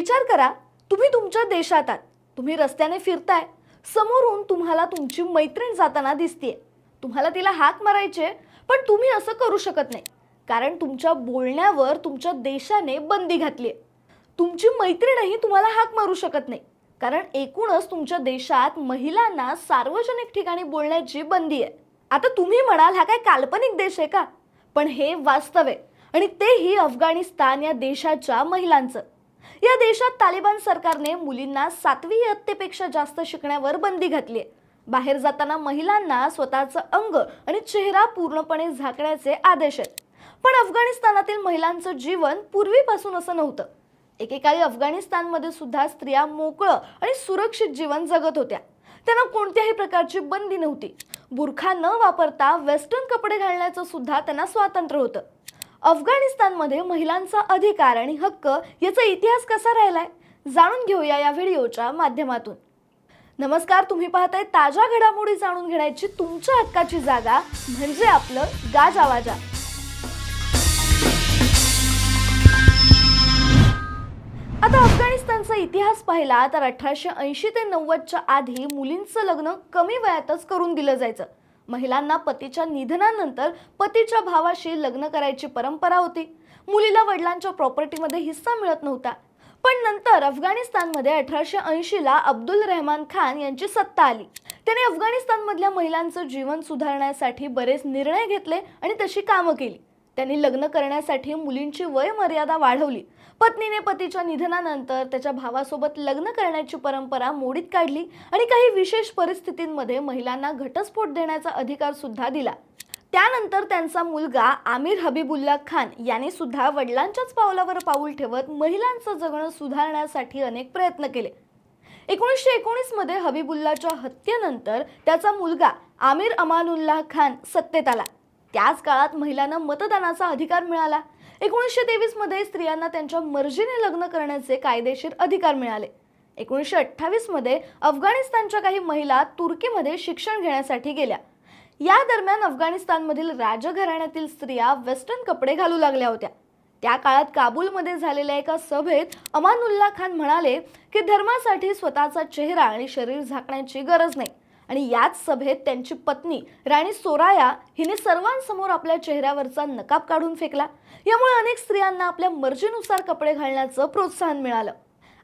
विचार करा तुम्ही तुमच्या देशात आहात. तुम्ही रस्त्याने फिरताय. समोरून तुम्हाला तुमची मैत्रीण जाताना दिसतीये. तुम्हाला तिला हाक मारायचे पण तुम्ही असं करू शकत नाही. कारण तुमच्या बोलण्यावर तुमच्या देशाने बंदी घातली आहे तुमची मैत्रीणही तुम्हाला हाक मारू शकत नाही. कारण एकूणच तुमच्या देशात महिलांना सार्वजनिक ठिकाणी बोलण्याची बंदी आहे. आता तुम्ही म्हणाल हा काय काल्पनिक देश आहे का? पण हे वास्तव आहे. आणि तेही अफगाणिस्तान या देशाच्या महिलांचं. या देशात तालिबान सरकारने मुलींना सातवी इयत्तेपेक्षा जास्त शिकण्यावर बंदी घातली आहे बाहेर जाताना महिलांना स्वतःचं अंग आणि चेहरा पूर्णपणे झाकण्याचे आदेश आहेत. पण अफगाणिस्तानातील महिलांचं जीवन पूर्वीपासून असं नव्हतं. एकेकाळी अफगाणिस्तानमध्ये सुद्धा स्त्रिया मोकळं आणि सुरक्षित जीवन जगत होत्या. त्यांना कोणत्याही प्रकारची बंदी नव्हती. बुरखा न वापरता वेस्टर्न कपडे घालण्याचं सुद्धा त्यांना स्वातंत्र्य होतं. अफगाणिस्तानमध्ये महिलांचा अधिकार आणि हक्क याचा इतिहास कसा राहिलाय? जाणून घेऊया या व्हिडिओच्या माध्यमातून. नमस्कार तुम्ही पाहताय ताज्या घडामोडी जाणून घेण्याची तुमच्या हक्काची जागा म्हणजे आपलं गाजावाजा आता अफगाणिस्तानचा इतिहास पाहिला तर अठराशे ऐंशी ते नव्वदच्या आधी मुलींचं लग्न कमी वयातच करून दिलं जायचं. महिलांना पतीच्या निधनानंतर पतीच्या भावाशी लग्न करायची परंपरा होती. मुलीला वडिलांच्या प्रॉपर्टीमध्ये हिस्सा मिळत नव्हता. पण नंतर अफगाणिस्तानमध्ये अठराशे ऐंशीला अब्दुल रहमान खान यांची सत्ता आली. त्याने अफगाणिस्तानमधल्या महिलांचं जीवन सुधारण्यासाठी बरेच निर्णय घेतले आणि तशी कामं केली. त्यांनी लग्न करण्यासाठी मुलींची वयमर्यादा वाढवली. पत्नीने पतीच्या निधनानंतर त्याच्या भावासोबत लग्न करण्याची परंपरा मोडीत काढली आणि काही विशेष परिस्थितींमध्ये महिलांना घटस्फोट देण्याचा अधिकार सुद्धा दिला. त्यानंतर त्यांचा मुलगा आमिर हबीबुल्ला खान याने सुद्धा वडिलांच्याच पावलावर पाऊल ठेवत महिलांचं जगणं सुधारण्यासाठी अनेक प्रयत्न केले. एकोणीसशे एकोणीसमध्ये हबीबुल्लाच्या हत्येनंतर त्याचा मुलगा आमिर अमानुल्लाह खान सत्तेत आला. त्याच काळात महिलांना मतदानाचा अधिकार मिळाला. एकोणीसशे तेवीसमध्ये स्त्रियांना त्यांच्या मर्जीने लग्न करण्याचे कायदेशीर अधिकार मिळाले. एकोणीसशे अठ्ठावीसमध्ये अफगाणिस्तानच्या काही महिला तुर्कीमध्ये शिक्षण घेण्यासाठी गेल्या. या दरम्यान अफगाणिस्तानमधील राजघराण्यातील स्त्रिया वेस्टर्न कपडे घालू लागल्या होत्या. त्या काळात काबूलमध्ये झालेल्या एका सभेत अमानुल्ला खान म्हणाले की धर्मासाठी स्वतःचा चेहरा आणि शरीर झाकण्याची गरज नाही. आणि याच सभेत त्यांची पत्नी राणी सोराया हिने सर्वांसमोर आपल्या चेहऱ्यावरचा नकाब काढून फेकला. यामुळे अनेक स्त्रियांना आपल्या मर्जीनुसार कपडे घालण्याचं प्रोत्साहन मिळालं.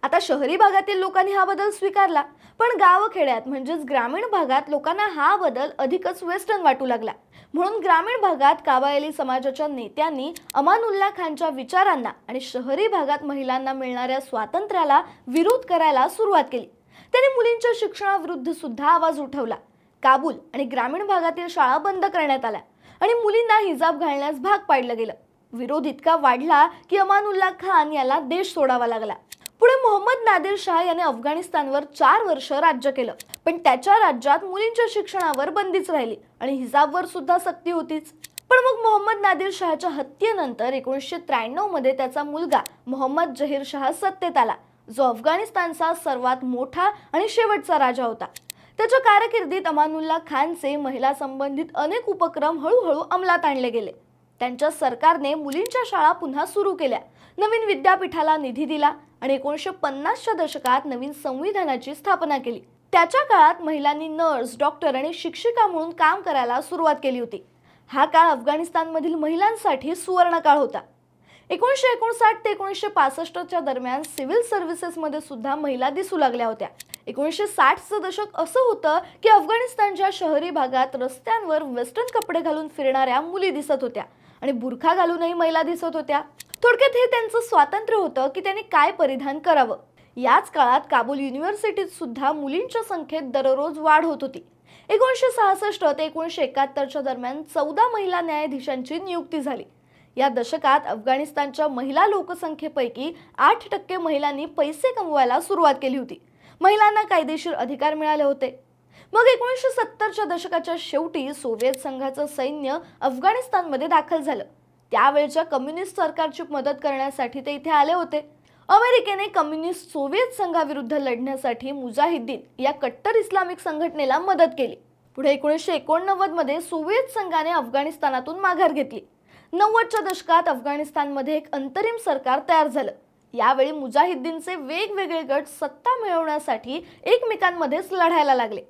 आता शहरी भागातील लोकांनी हा बदल स्वीकारला पण गावखेड्यात म्हणजेच ग्रामीण भागात लोकांना हा बदल अधिकच वेस्टर्न वाटू लागला. म्हणून ग्रामीण भागात काबायली समाजाच्या नेत्यांनी अमानुल्ला खानच्या विचारांना आणि शहरी भागात महिलांना मिळणाऱ्या स्वातंत्र्याला विरोध करायला सुरुवात केली. त्यांनी मुलींच्या शिक्षणाविरुद्ध सुद्धा आवाज उठवला. काबूल आणि ग्रामीण भागातील शाळा बंद करण्यात आल्या आणि मुलींना हिजाब घालण्यास भाग पाडलं गेलं. विरोध इतका वाढला की अमानुल्ला खान याला देश सोडावा लागला. पुढे मोहम्मद नादिर शाह याने अफगाणिस्तानवर चार वर्ष राज्य केलं. पण त्याच्या राज्यात मुलींच्या शिक्षणावर बंदीच राहिली आणि हिजाबवर सुद्धा सक्ती होतीच. पण मग मोहम्मद नादिर शहाच्या हत्येनंतर एकोणीसशे त्र्याण्णवमध्ये त्याचा मुलगा मोहम्मद जहीर शाह सत्तेत आला. जो अफगाणिस्तानचा सर्वात मोठा आणि शेवटचा राजा होता. त्याच्या कारकिर्दीत अमानुल्ला खानचे महिला संबंधित अनेक उपक्रम हळूहळू अंमलात आणले गेले. त्यांच्या सरकारने मुलींच्या शाळा पुन्हा सुरू केल्या. नवीन विद्यापीठाला निधी दिला आणि एकोणीसशे पन्नासच्या दशकात नवीन संविधानाची स्थापना केली. त्याच्या काळात महिलांनी नर्स डॉक्टर आणि शिक्षिका म्हणून काम करायला सुरुवात केली होती. हा काळ अफगाणिस्तानमधील महिलांसाठी सुवर्ण काळ होता. एकोणीसशे एकोणसाठ ते एकोणीसशे पासष्टच्या दरम्यान सिव्हिल सर्व्हिसेसमध्ये सुद्धा महिला दिसू लागल्या होत्या. एकोणीसशे साठचं दशक असं होतं की अफगाणिस्तानच्या शहरी भागात रस्त्यांवर वेस्टर्न कपडे घालून फिरणाऱ्या मुली दिसत होत्या आणि बुरखा घालूनही महिला दिसत होत्या. थोडक्यात हे त्यांचं स्वातंत्र्य होतं की त्यांनी काय परिधान करावं. याच काळात काबूल युनिव्हर्सिटीत सुद्धा मुलींच्या संख्येत दररोज वाढ होत होती. एकोणीसशे सहासष्ट ते एकोणीसशे एकाहत्तरच्या दरम्यान चौदा महिला न्यायाधीशांची नियुक्ती झाली. या दशकात अफगाणिस्तानच्या महिला लोकसंख्येपैकी आठ टक्के महिलांनी पैसे कमवायला सुरुवात केली होती. महिलांना कायदेशीर अधिकार मिळाले होते. मग एकोणीसशे सत्तरच्या दशकाच्या शेवटी सोव्हिएत संघाचं सैन्य अफगाणिस्तानमध्ये दाखल झालं. त्यावेळच्या कम्युनिस्ट सरकारची मदत करण्यासाठी ते इथे आले होते. अमेरिकेने कम्युनिस्ट सोव्हिएत संघाविरुद्ध लढण्यासाठी मुजाहिद्दीन या कट्टर इस्लामिक संघटनेला मदत केली. पुढे एकोणीसशे एकोणनव्वदमध्ये सोव्हिएत संघाने अफगाणिस्तानातून माघार घेतली. नव्वदच्या दशकात अफगाणिस्तानमध्ये एक अंतरिम सरकार तयार झालं. यावेळी मुजाहिद्दीनचे वेगवेगळे गट सत्ता मिळवण्यासाठी एकमेकांमध्येच लढायला लागले.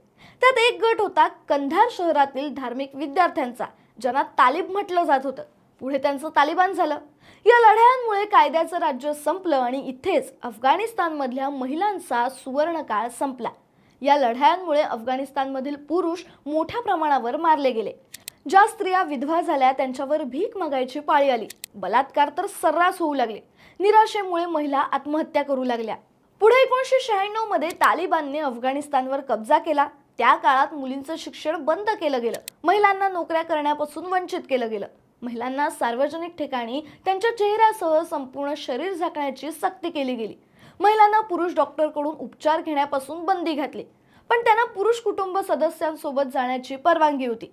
त्यात एक गट होता कंधार शहरातील धार्मिक विद्यार्थ्यांचा ज्यांना तालिब म्हटलं जात होतं. पुढे त्यांचं तालिबान झालं. या लढायांमुळे कायद्याचं राज्य संपलं आणि इथेच अफगाणिस्तानमधल्या महिलांचा सुवर्णकाळ संपला. या लढायांमुळे अफगाणिस्तानमधील पुरुष मोठ्या प्रमाणावर मारले गेले. ज्या स्त्रिया विधवा झाल्या त्यांच्यावर भीक मागायची पाळी आली. बलात्कार तर सर्रास होऊ लागले. निराशेमुळे महिला आत्महत्या करू लागल्या. पुढे एकोणीसशे शहाण्णवमध्ये तालिबानने अफगाणिस्तानवर कब्जा केला. त्या काळात मुलींचं शिक्षण बंद केलं गेलं. महिलांना नोकऱ्या करण्यापासून वंचित केलं गेलं. महिलांना सार्वजनिक ठिकाणी त्यांच्या चेहऱ्यासह संपूर्ण शरीर झाकण्याची सक्ती केली गेली. महिलांना पुरुष डॉक्टरकडून उपचार घेण्यापासून बंदी घातली. पण त्यांना पुरुष कुटुंब सदस्यांसोबत जाण्याची परवानगी होती.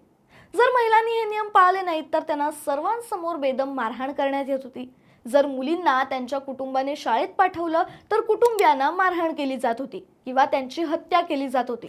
जर महिलांनी हे नियम पाळले नाहीत तर त्यांना सर्वांसमोर बेदम मारहाण करण्यात येत होती. जर मुलींना त्यांच्या कुटुंबाने शाळेत पाठवलं तर कुटुंबियांना मारहाण केली जात होती किंवा त्यांची हत्या केली जात होती.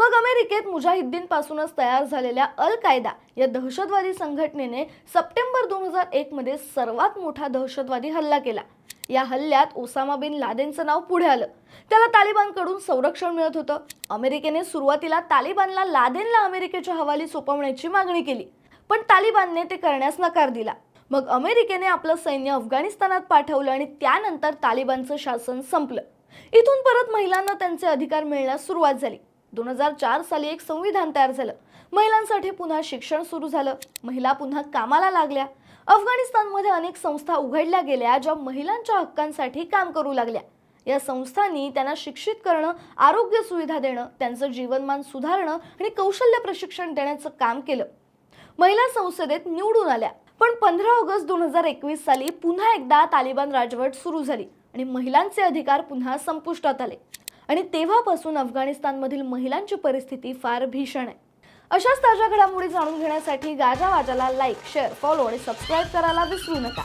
मग अमेरिकेत मुजाहिद्दीनपासूनच तयार झालेल्या अल कायदा या दहशतवादी संघटनेने सप्टेंबर दोन हजार एक मध्ये सर्वात मोठा दहशतवादी हल्ला केला. या हल्ल्यात ओसामा बिन लादेनचं नाव पुढे आलं. त्याला तालिबानकडून संरक्षण मिळत होतं. अमेरिकेने सुरुवातीला तालिबानला लादेनला अमेरिकेच्या हवाली सोपवण्याची मागणी केली. पण तालिबानने ते करण्यास नकार दिला. मग अमेरिकेने आपलं सैन्य अफगाणिस्तानात पाठवलं आणि त्यानंतर तालिबानचं शासन संपलं. इथून परत महिलांना त्यांचे अधिकार मिळण्यास सुरुवात झाली. दोन हजार चार साली एक संविधान तयार झालं. महिलांसाठी पुन्हा शिक्षण सुरू झालं. महिला पुन्हा कामाला लागल्या. अफगाणिस्तानमध्ये अनेक संस्था उघडल्या गेल्या ज्या महिलांच्या हक्कांसाठी काम करू लागल्या. या संस्थांनी त्यांना शिक्षित करणं आरोग्य सुविधा देणं त्यांचं जीवनमान सुधारणं आणि कौशल्य प्रशिक्षण देण्याचं काम केलं. महिला संसदेत निवडून आल्या. पण पंधरा ऑगस्ट दोन हजार एकवीस साली पुन्हा एकदा तालिबान राजवट सुरू झाली आणि महिलांचे अधिकार पुन्हा संपुष्टात आले. आणि तेव्हापासून अफगाणिस्तानमधील महिलांची परिस्थिती फार भीषण आहे. अशाच ताज्या घडामोडी जाणून घेण्यासाठी गाजा वाजाला लाईक शेअर फॉलो आणि सबस्क्राईब करायला विसरू नका.